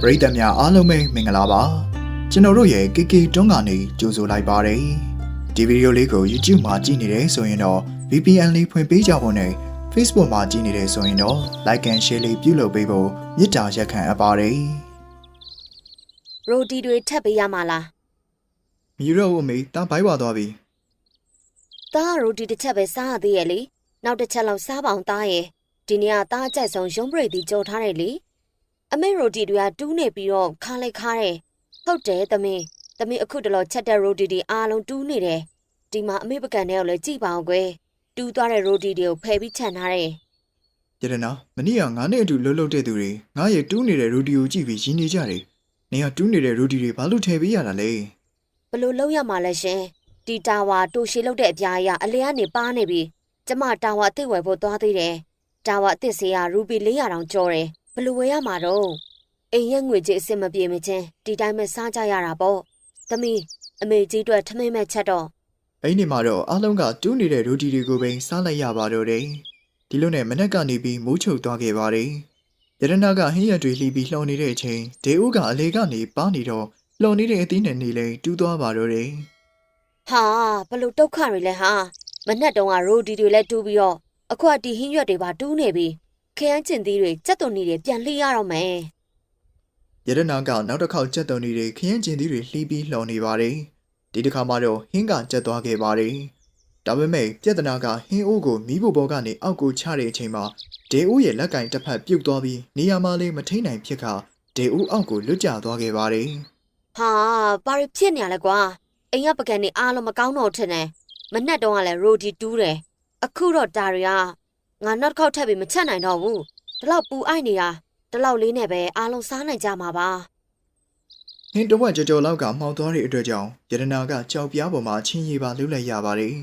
ပရိသတ်များအားလုံးပဲမင်္ဂလာပါကျွန်တော်တို့ရဲ့ KK တွန်းကနေကြိုဆိုလိုက်ပါတယ်ဒီဗီဒီယိုလေးကို YouTube မှာကြည့်နေတယ်ဆိုရင်တော့ VPN လေးဖွင့်ပေးကြဖို့နဲ့ Facebook မှာကြည့်နေတယ်ဆိုရင်တော့ Like and Share လေးပြုလုပ်ပေးဖို့မေတ္တာရက်ခံအပ်ပါတယ်ရိုတီတွေထပ်ပေးရမှာလားမယူတော့ဘူးအမေတားဘိုက်ပါသွားပြီသားကရိုတီတစ်ချက်ပဲစားရသေးရဲ့လေနောက်တစ်ချက်လောက်စားပေါအောင်သားရဲ့ဒီနေ့ကသားအကြိုက်ဆုံးရုံးပရိသီကြော်ထားတယ်လေ အမေရိုတီတွေကတူးနေပြီးတော့ခါလိုက်ခါတယ်ဟုတ်တယ်သမီးသမီးအခုတလောချက်တဲ့ရိုတီတွေအားလုံးတူးနေတယ်ဒီမှာအမေပကံနဲ့ကိုလည်းကြည့်ပါအောင်ကွယ်တူးသွားတဲ့ရိုတီတွေကိုဖယ်ပြီးခြံထားတယ်ရတနာမနေ့ကငါနဲ့အတူလှုပ်လှုပ်တဲ့သူတွေငါရဲ့တူးနေတဲ့ရူဒီကိုကြည့်ပြီးရင်းနေကြတယ်နေကတူးနေတဲ့ရူဒီတွေဘာလို့ထည့်ပေးရတာလဲဘလို့လောက်ရမှာလဲရှင်ဒီတာဝါတိုရှည်လောက်တဲ့အပြားအရာအလဲကနေပါနေပြီကျမတာဝါအစ်စ်ဝယ်ဖို့သွားသေးတယ်တာဝါအစ်စ်စေးကရူပီ400တောင်ကျော်တယ် ဘလို့ဝယ်ရမှာတော့အိမ်ရက်ငွေကြီးအစ်စ်မပြေမချင်းဒီတိုင်းပဲစားကြရတာပေါ့သမီးအမေကြီးအတွက်ထမင်းမဲ့ချက်တော့အဲ့ဒီမှာတော့အားလုံးကတူးနေတဲ့ရူဒီတွေကိုပဲစားလိုက်ရပါတော့တယ်ဒီလိုနဲ့မနက်ကနေပြီးမိုးချုပ်သွားခဲ့ပါတယ်ရတနာကဟင်းရက်တွေလှီးပြီးလှော်နေတဲ့အချိန်ဒေဦးကအလေကနေပါနေတော့လှော်နေတဲ့အသီးနဲ့နေလဲတူးသွားပါတော့တယ်ဟာဘလို့ဒုက္ခတွေလဲဟာမနဲ့တုံးကရိုဒီတွေလဲတူးပြီးတော့အခုကဒီဟင်းရွက်တွေပါတူးနေပြီ ခရမ်းကျင်သီးတွေစက်သွန်နေတွေပြန်လှိရတော့မယ်ရတနာကနောက်တစ်ခေါက်ကြက်တုံတွေခရင်ကျင်သီးတွေလှီးပြီးလှော်နေပါတယ်ဒီတစ်ခါမှတော့ဟင်းကကြက်သွားခဲ့ပါတယ်ဒါပေမဲ့ပြဿနာကဟင်းအိုးကိုမီးဖို့ဘောကနေအောက်ကိုချတဲ့အချိန်မှာဒေဦးရဲ့လက်ကင်တစ်ဖက်ပြုတ်သွားပြီးနေရာမလေးမထိန်နိုင်ဖြစ်ခါဒေဦးအောက်ကိုလွတ်ကျသွားခဲ့ပါတယ်ဟာဘာတွေဖြစ်နေရလဲကွာအိမ်ကပကံနေအားလုံးမကောင်းတော့ထင်တယ်မနဲ့တုံးကလည်းရိုဒီတူးတယ်အခုတော့ဒါတွေက ငါနောက်တစ်ခေါက်ထပ်ပြီးမချက်နိုင်တော့ဘူးဒီလောက်ပူအိုက်နေတာဒီလောက်လေးနဲ့ပဲအားလုံးစားနိုင်ကြမှာပါဟင်းတစ်ဝက်ကြော်ကြော်လောက်ကမှောက်သွားတဲ့အတွက်ကြောင့်ရတနာကကြောက်ပြားပေါ်မှာချင်းရီပါလှုပ်လိုက်ရပါတယ်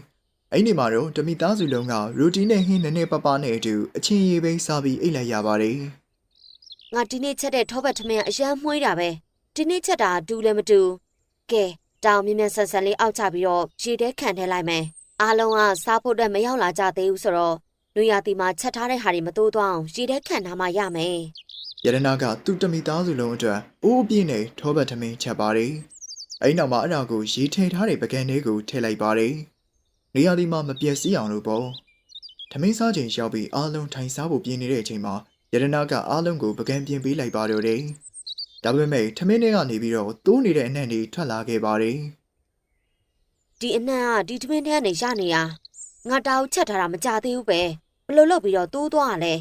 အဲ့ဒီမှာတော့တမိသားစုလုံးကရူတီနဲ့ဟင်းနည်းနည်းပပနဲ့အတူအချင်းရီပဲစားပြီးအိတ်လိုက်ရပါတယ်ငါဒီနေ့ချက်တဲ့ထောပတ်ထမင်းကအရန်မှုှေးတာပဲဒီနေ့ချက်တာတူလည်းမတူကဲတောင်မြင်းမြန်းဆန်ဆန်လေးအောက်ချပြီးတော့ရေထဲခံထဲလိုက်မယ်အားလုံးကစားဖို့အတွက်မရောက်လာကြသေးဘူးဆိုတော့ လူရတီမှာချက်ထားတဲ့ဟာတွေမတိုးသွားအောင်ရေထဲခံထားမှရမယ်ရတနာကသူ့တမိသားစုလုံးအတွက်အိုးအပြည့်နဲ့ထောပတ်ထမင်းချက်ပါတယ်အဲ့နောက်မှာအဲ့ဒါကိုရေထဲထားတဲ့ပကံလေးကိုထည့်လိုက်ပါတယ်နေရာဒီမှာမပြည့်စည်အောင်လို့ပေါ့ထမင်းစားချိန်ရောက်ပြီးအားလုံးထိုင်စားဖို့ပြင်နေတဲ့အချိန်မှာရတနာကအားလုံးကိုပကံပြင်ပေးလိုက်ပါတော့တယ်ဒါပေမဲ့ထမင်းထဲကနေပြီးတော့တိုးနေတဲ့အနံ့တွေထွက်လာခဲ့ပါတယ်ဒီအနှံ့ကဒီထမင်းထဲကနေရနေရငါတာကိုချက်ထားတာမကြသေးဘူးပဲဘယ် လို့လုပ်ပြီးတော့တိုးသွားရလဲ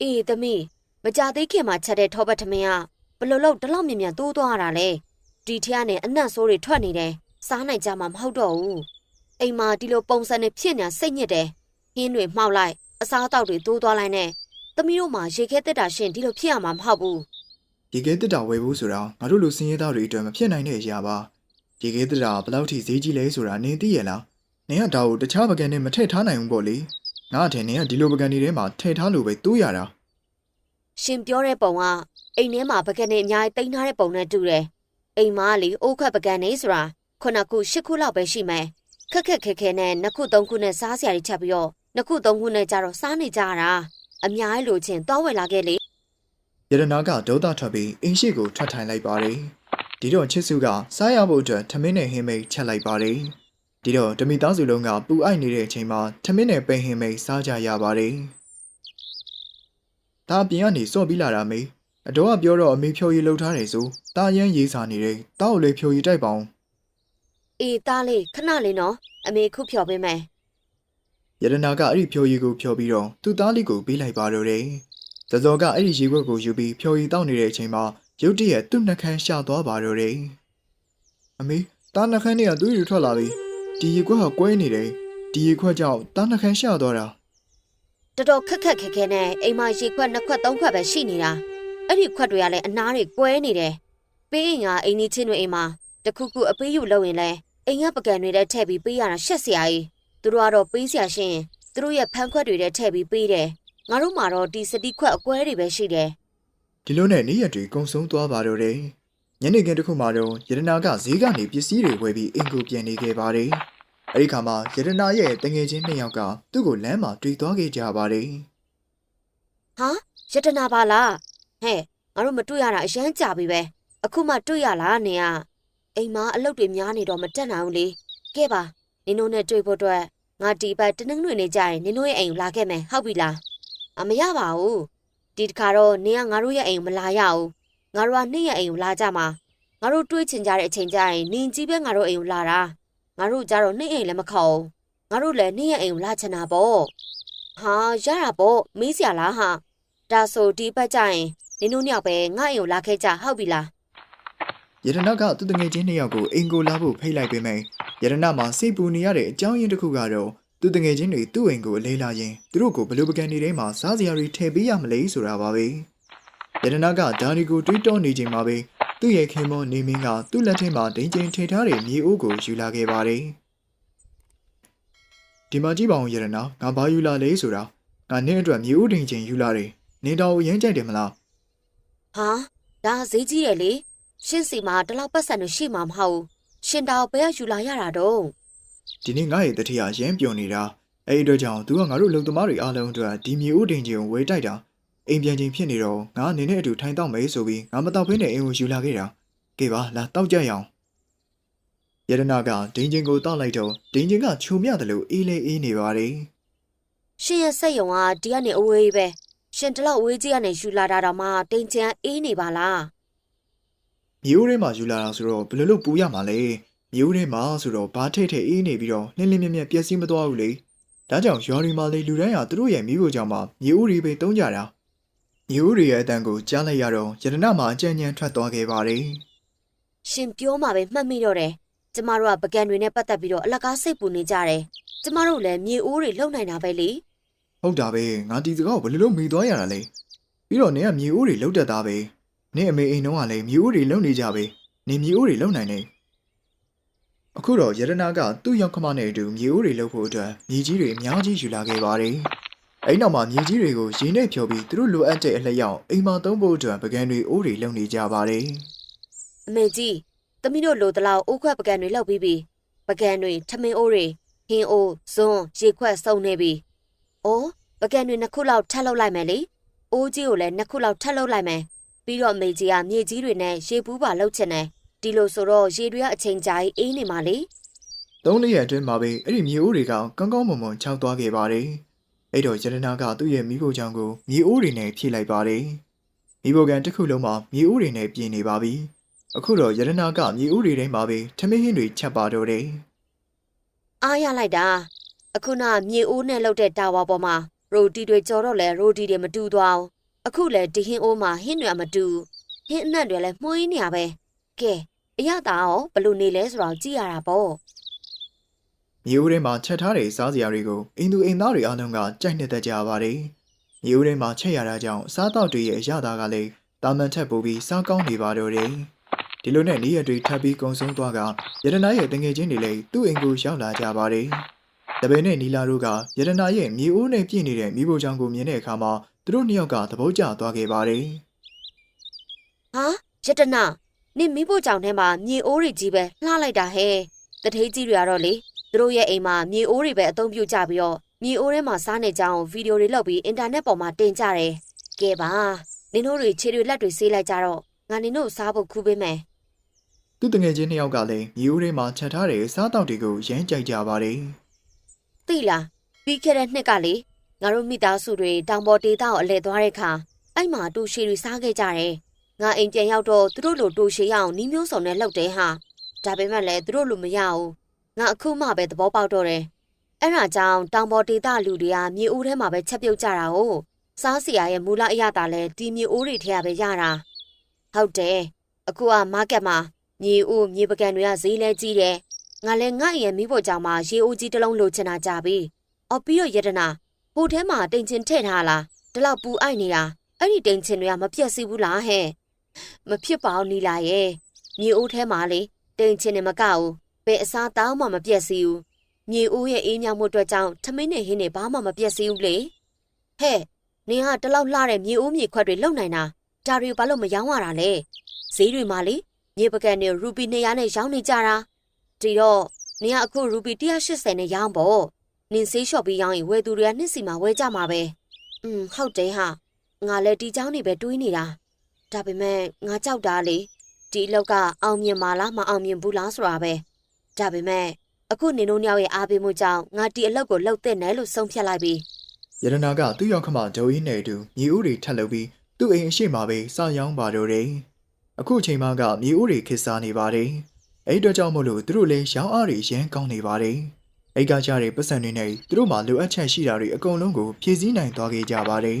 အေးသမီးမကြသေးခင်မှာချက်တဲ့ထောပတ်ထမင်းကဘယ်လို့လုပ်ဒီလောက်မြင်မြန်တိုးသွားရတာလဲဒီထက်ကနေအနှံ့ဆိုးတွေထွက်နေတယ်စားနိုင်ကြမှာမဟုတ်တော့ဘူးအိမ်မှာဒီလိုပုံစံနဲ့ဖြစ်နေတာစိတ်ညစ်တယ်ဟင်းတွေမှောက်လိုက်အစားအသောက်တွေတိုးသွားလိုက်နဲ့သမီးတို့မှာရေခဲတက်တာရှင်ဒီလိုဖြစ်ရမှာမဟုတ်ဘူးရေခဲတက်တာဝယ်ဖို့ဆိုတာငါတို့လူစင်းရဲသားတွေအတွက်မဖြစ်နိုင်တဲ့အရာပါရေခဲတက်တာဘယ်လောက်ထိဈေးကြီးလဲဆိုတာနင်သိရလားနင်ကဒါကိုတခြားပကံနဲ့မထည့်ထားနိုင်ဘူးပေါ့လေ ငါအထင်နင်ကဒီလိုပကံတွေထဲမှာထည့်ထားလို့ပဲတိုးရတာရှင်ပြောတဲ့ပုံကအိမ်ထဲမှာပကံနဲ့အများကြီးတင်ထားတဲ့ပုံနဲ့တူတယ်။အိမ်မှာလေအိုးခွက်ပကံနေဆိုတာခုနှစ်ခုရှစ်ခုလောက်ပဲရှိမယ်။ခက်ခက်ခဲခဲနဲ့နှစ်ခုသုံးခုနဲ့စားစရာတွေချက်ပြီးတော့နှစ်ခုသုံးခုနဲ့ကြတော့စားနေကြတာ။အများကြီးလိုချင်သွားဝယ်လာခဲ့လေရတနာကဒေါသထွက်ပြီးအင်းရှိကိုထွက်ထိုင်လိုက်ပါတယ်ဒီတော့ချစ်စုကစားရဖို့အတွက်ထမင်းနဲ့ဟင်းမိတ်ချက်လိုက်ပါတယ် ဒီတော့တမိသားစုလုံးကပူအိုက်နေတဲ့အချိန်မှာထမင်းနဲ့ပိန်ဟင်းမိတ်စားကြရပါတယ်ဒါအပြင်ကနေစော့ပြီးလာတာမေအတော်ကပြောတော့အမေဖြိုရည်လှုပ်ထားတယ်ဆိုတာရမ်းရေးစားနေတယ်တောက်ကိုလေဖြိုရည်တိုက်ပါအောင်။အေးသားလေးခဏလေးနော်။အမေခုဖြော်ပေးမယ်ရတနာကအဲ့ဒီဖြိုရည်ကိုဖြောပြီးတော့သူ့သားလေးကိုပေးလိုက်ပါတော့တယ်ဇဇော်ကအဲ့ဒီရေခွက်ကိုယူပြီးဖြိုရည်တောက်နေတဲ့အချိန်မှာရုတ်တရက်သူ့နှကန်းရှာသွားပါတော့တယ်အမေတားနှကန်းတွေကသူ့ယူထွက်လာပြီ ဒီရေခွက်ကကွဲနေတယ်ဒီရေခွက်ကြောင့်တားနှကန်းရှာသွားတာ။တော်တော်ခက်ခက်ခဲခဲနဲ့အိမ်မှာရေခွက်နှစ်ခွက်သုံးခွက်ပဲရှိနေတာ။အဲ့ဒီခွက်တွေကလည်းအနားတွေကွဲနေတယ်။ပေးရင်ကအိမ်ကြီးချင်းတွေအိမ်မှာတခုခုအပေးယူလုပ်ရင်လဲအိမ်ကပကံတွေထဲထည့်ပြီးပေးရတာရှက်စရာကြီး။သူတို့ကတော့ပေးစရာရှင်သူတို့ရဲ့ဖန်ခွက်တွေထဲထည့်ပြီးပေးတယ်။ငါတို့မှာတော့ဒီစတိခွက်အကွဲတွေပဲရှိတယ်ဒီလိုနဲ့နေ့ရက်တွေကုံဆုံးသွားပါတော့တယ် ညနေခင်းတစ်ခုမှတော့ရတနာကဈေးကနေပစ္စည်းတွေဝယ်ပြီးအင်ကိုပြန်နေခဲ့ပါတယ်အဲ့ဒီခါမှာရတနာရဲ့တငယ်ချင်းနှစ်ယောက်ကသူ့ကိုလမ်းမှာတွေ့သွားခဲ့ကြပါတယ်။ဟာယတနာပါလား။ဟဲ့ငါတို့မတွေ့ရတာအရန်ကြာပြီပဲအခုမှတွေ့ရလားနင်ကအိမ်မှာအလုပ်တွေများနေတော့မတက်နိုင်ဘူးလေကဲပါနင်တို့နဲ့တွေ့ဖို့အတွက်ငါဒီဘက်တနင်္ဂနွေနေ့ကျရင်နင်တို့ရဲ့အိမ်ကိုလာခဲ့မယ်ဟုတ်ပြီလားအမရပါဘူးဒီတစ်ခါတော့နင်ကငါတို့ရဲ့အိမ်ကိုမလာရဘူး ငါတို့ကနေ့ရဲ့အိမ်ကိုလာကြမှာငါတို့တွေ့ချင်ကြတဲ့အချိန်ကျရင်နင်ကြီးပဲငါတို့အိမ်ကိုလာတာငါတို့ကြတော့နေ့အိမ်လည်းမခေါ်ငါတို့လည်းနေ့ရဲ့အိမ်ကိုလာချင်တာပေါ့ဟာရတာပေါ့မေးစရာလားဟာဒါဆိုဒီဘက်ကျရင်နင်တို့ညောက်ပဲငါအိမ်ကိုလာခဲ့ကြဟုတ်ပြီလားယရနာကသူတငယ်ချင်းနှစ်ယောက်ကိုအိမ်ကိုလာဖို့ဖိတ်လိုက်ပေမယ့်ယရနာမှာစိတ်ပူနေရတဲ့အကြောင်းရင်းတစ်ခုကတော့သူတငယ်ချင်းတွေသူ့အိမ်ကိုအလေးလာရင်သူတို့ကိုဘယ်လိုပကံနေတိုင်းမှာစားစရာတွေထည့်ပေးရမလဲဆိုတာပါပဲ ယရနာကဒါဒီကိုတွေးတောနေချိန်မှာပဲသူ့ရဲ့ခင်မွန်နေမင်းကသူ့လက်ထဲမှာဒိန်ကျင်ထိထားတဲ့မြေအိုးကိုယူလာခဲ့ပါတယ်ဒီမှာကြည့်ပါဦးယရနာငါဘာယူလာလဲဆိုတာငါနင်းအတွက်မြေအိုးဒိန်ကျင်ယူလာတယ်နင်းတော်ကိုရမ်းကြိုက်တယ်မလားဟာဒါဈေးကြီးရလေရှင်းစီမှာတလောက်ပတ်စံလို့ရှိမှာမဟုတ်ဘူးရှင်တောင်ဘယ်ကယူလာရတာတော့ဒီနေ့ငါ့ရဲ့တတိယရမ်းပြုံနေတာအဲ့ဒီအတွက်ကြောင့်သူကငါတို့လုံသမားတွေအားလုံးအတွက်ဒီမြေဦးတင်ကြီးကိုဝေတိုက်တာ အိမ်ပြန်ချင်းဖြစ်နေတော့ငါအနေနဲ့အတူထိုင်တော့မယ်ဆိုပြီးငါမတော့ဖင်းနဲ့အိမ်ကိုယူလာခဲ့တာကဲပါလာတောက်ကြရအောင်ယရနာကဒင်းချင်းကိုတောက်လိုက်တော့ဒင်းချင်းကခြုံမြတယ်လို့အေးလေးအေးနေပါတယ်ရှင်ရဲ့စက်ယုံကဒီကနေအဝေးပဲရှင်တလောက်အဝေးကြီးကနေယူလာတာတော့မှတင်ချန်အေးနေပါလားမြေဦးထဲမှာယူလာတာဆိုတော့ဘယ်လိုလုပ်ပူရမှာလဲမြေဦးထဲမှာဆိုတော့ဘာထိတ်ထိတ်အေးနေပြီးတော့လင်းလင်းမြက်မြက်ပျက်စီးမသွားဘူးလေဒါကြောင့်ရွာတွေမှာလေလူတိုင်းဟာသူတို့ရဲ့မိဖို့ကြောင့်မှမြေဦးတွေပဲတုံးကြတာ မြေဦးတွေရဲ့အတန်ကိုကြားလိုက်ရတော့ယရနာမှာအကြံဉာဏ်ထွက်သွားခဲ့ပါတယ်ရှင်ပြောမှပဲမှတ်မိတော့တယ်ကျမတို့ကပကံတွေနဲ့ပတ်သက်ပြီးတော့အလကားစိတ်ပူနေကြတယ်ကျမတို့လည်းမြေအိုးတွေလုံနိုင်တာပဲလေဟုတ်တာပဲငါဒီစကားကိုဘယ်လိုလုပ်မေးသွားရတာလဲပြီးတော့နင်ကမြေဦးတွေလုံတတ်တာပဲနင်အမေအိမ်တော့ကလည်းမြေဦးတွေလုံနေကြပဲနင်မြေဦးတွေလုံနိုင်နေအခုတော့ယရနာကသူ့ရောက်ခမနဲ့အတူမြေဦးတွေလုံဖို့အတွက်မြေကြီးတွေအများကြီးယူလာခဲ့ပါတယ် အဲ့နောက်မှာမြေကြီးတွေကိုရေနဲ့ဖြောပြီးသူတို့လိုအပ်တဲ့အလျောက်အိမ်မှာသုံးဖို့အတွက်ပကံတွေအိုးတွေလုံနေကြပါတယ်အမေကြီးသမီးတို့လိုတလောက်အိုးခွက်ပကံတွေလောက်ပြီးပြီပကံတွေထမင်းအိုးတွေဟင်းအိုးဇွန်းရေခွက်စုံနေပြီ။အိုးပကံတွေနှစ်ခုလောက်ထပ်လုပ်လိုက်မယ်လေ။အိုးကြီးကိုလည်းနှစ်ခုလောက်ထပ်လုပ်လိုက်မယ်။ပြီးတော့အမေကြီးကမြေကြီးတွေနဲ့ရေပူးပါလှုပ်ချင်တယ်။ဒီလိုဆိုတော့ရေတွေကအချိန်ကြာကြီးအေးနေမှာလေသုံးလေးရက်အတွင်းမှာပဲအဲ့ဒီမြေအိုးတွေကကောင်းကောင်းမွန်မွန်ခြောက်သွားခဲ့ပါတယ် အဲ့တော့ယရနာကသူ့ရဲ့မိဖို့ချောင်းကိုမြေအိုးတွေနဲ့ဖြည့်လိုက်ပါတယ်မိဖို့ကန်တစ်ခုလုံးမှာမြေအိုးတွေနဲ့ပြင်နေပါပြီအခုတော့ယရနာကမြေအိုးတွေထဲမှာပဲထမင်းဟင်းတွေချက်ပါတော့တယ်။အားရလိုက်တာ။အခုနမြေအိုးနဲ့လှုပ်တဲ့တာဝါပေါ်မှာရိုတီတွေကြော်တော့လဲရိုတီတွေမတူသွားဘူး။အခုလဲဒီဟင်းအိုးမှာဟင်းတွေမတူဘူး။ဟင်းအနံ့တွေလည်းမှုန်းနေရပဲ။ကဲအရသာရောဘယ်လိုနေလဲဆိုတော့ကြည့်ရတာပေါ့။ မြေအိုးထဲမှာချက်ထားတဲ့စားစရာတွေကိုအင်သူအင်သားတွေအားလုံးကကြိုက်နေတတ်ကြပါတယ်မြေအိုးထဲမှာချက်ရတာကြောင့်စားတော့တွေရဲ့အရသာကလည်းတာမန်ထက်ပိုပြီးစားကောင်းနေပါတော့တယ်ဒီလိုနဲ့နေ့ရက်တွေထပ်ပြီးကုံဆုံးသွားကယရနာရဲ့တငယ်ချင်းတွေလည်းသူ့အိမ်ကိုရောက်လာကြပါတယ်တပည့်နဲ့နီလာတို့ကယရနာရဲ့မြေအိုးနဲ့ပြည့်နေတဲ့မိဖို့ချောင်းကိုမြင်တဲ့အခါမှာသူတို့နှစ်ယောက်ကသဘောကျသွားခဲ့ပါတယ်ဟာရတနာနင်မိဖို့ကြောင့်ထဲမှာမြေအိုးတွေကြီးပဲလှလိုက်တာဟဲ့တထေးကြီးတွေကတော့လေ သူတို့ရဲ့အိမ်မှာမြေအိုးတွေပဲအသုံးပြုကြပြီးတော့မြေအိုးထဲမှာစားနေကြအောင်ဗီဒီယိုတွေလုပ်ပြီးအင်တာနက်ပေါ်မှာတင်ကြတယ်ကဲပါနင်တို့တွေခြေတွေလက်တွေဆေးလိုက်ကြတော့ငါနင်တို့စားဖို့ခူးပေးမယ်သူ့တငယ်ချင်းနှစ်ယောက်ကလည်းမြေအိုးထဲမှာချက်ထားတဲ့စားတော့တွေကိုရမ်းကြိုက်ကြပါတယ်သိလားပြီးခဲ့တဲ့နှစ်ကလေငါတို့မိသားစုတွေတောင်ပေါ်ဒေသကိုအလဲသွားတဲ့အခါအဲ့မှာတူရှည်တွေစားခဲ့ကြတယ်ငါအိမ်ပြန်ရောက်တော့သူတို့လိုတူရှည်ရအောင်နီးမျိုးစုံနဲ့လှုပ်တယ်ဟာဒါပေမဲ့လည်းသူတို့လိုမရဘူး ငါအခုမှပဲသဘောပေါက်တော့တယ်အဲ့ဒါကြောင့်တောင်ပေါ်ဒေသလူတွေကမြေအိုးထဲမှာပဲချက်ပြုတ်ကြတာ哦စားစရာရဲ့မူလအရသာလဲဒီမြေအိုးတွေထဲကပဲရတာဟုတ်တယ်အခုကမားကတ်မှာမြေအိုးမြေပကံတွေကဈေးလဲကြီးတယ်ငါလည်းငါ့ရဲ့မိဖို့ကြောင့်မှရေအိုးကြီးတစ်လုံးလိုချင်တာကြပြီအော်ပြီးတော့ယတနာဟိုထဲမှာတိမ်ချင်ထည့်ထားလားဒီလောက်ပူအိုက်နေတာအဲ့ဒီတိမ်ချင်တွေကမပြတ်စီဘူးလားဟဲ့မဖြစ်ပါဘူးနီလာရဲ့မြေအိုးထဲမှာလေတိမ်ချင်နေမကဘူး ဘယ်အစားတောင်းမှမပြတ်စီဘူးမြေအိုးရဲ့အေးမြမှုအတွက်ကြောင့်ထမင်းနဲ့ဟင်းတွေဘာမှမပြတ်စီဘူးလေဟဲ့နင်ဟာတလောက်လှတဲ့မြေအိုးမြေခွက်တွေလုံနိုင်တာဒါတွေဘာလို့မရောင်းရတာလဲဈေးတွေမှာလေမြေပကံတွေရူပီ200နဲ့ရောင်းနေကြတာဒီတော့နင်ကအခုရူပီ180နဲ့ရောင်းပေါ့နင်ဆေးလျှော့ပြီးရောင်းရင်ဝယ်သူတွေကနှစ်စီမှာဝယ်ကြမှာပဲอืมဟုတ်တယ်ဟာငါလည်းဒီเจ้าနေပဲတွေးနေတာ ဒါပေမဲ့ငါကြောက်တာလေဒီအလောက်ကအောင်မြင်မှာလားမအောင်မြင်ဘူးလားဆိုတာပဲ ဒါပေမဲ့အခုနင်တို့ညောက်ရဲ့အားပေးမှုကြောင့်ငါဒီအလောက်ကိုလှုပ်တဲ့နယ်လို့ဆုံးဖြတ်လိုက်ပြီယရနာကသူ့ရောက်ခမဒိုအီနဲ့အတူမြေဥတွေထပ်လုပ်ပြီးသူ့အိမ်အရှိမပဲစရောင်းပါတော့တယ်အခုအချိန်မှကမြေဥတွေခစ်စားနေပါတယ်အဲ့အတွက်ကြောင့်မို့လို့သူတို့လည်းရောင်းအားတွေရမ်းကောင်းနေပါတယ်အိတ်ကကြတဲ့ပတ်စံတွေနဲ့သူတို့မှလိုအပ်ချက်ရှိတာတွေအကုန်လုံးကိုဖြည့်ဆည်းနိုင်သွားခဲ့ကြပါတယ်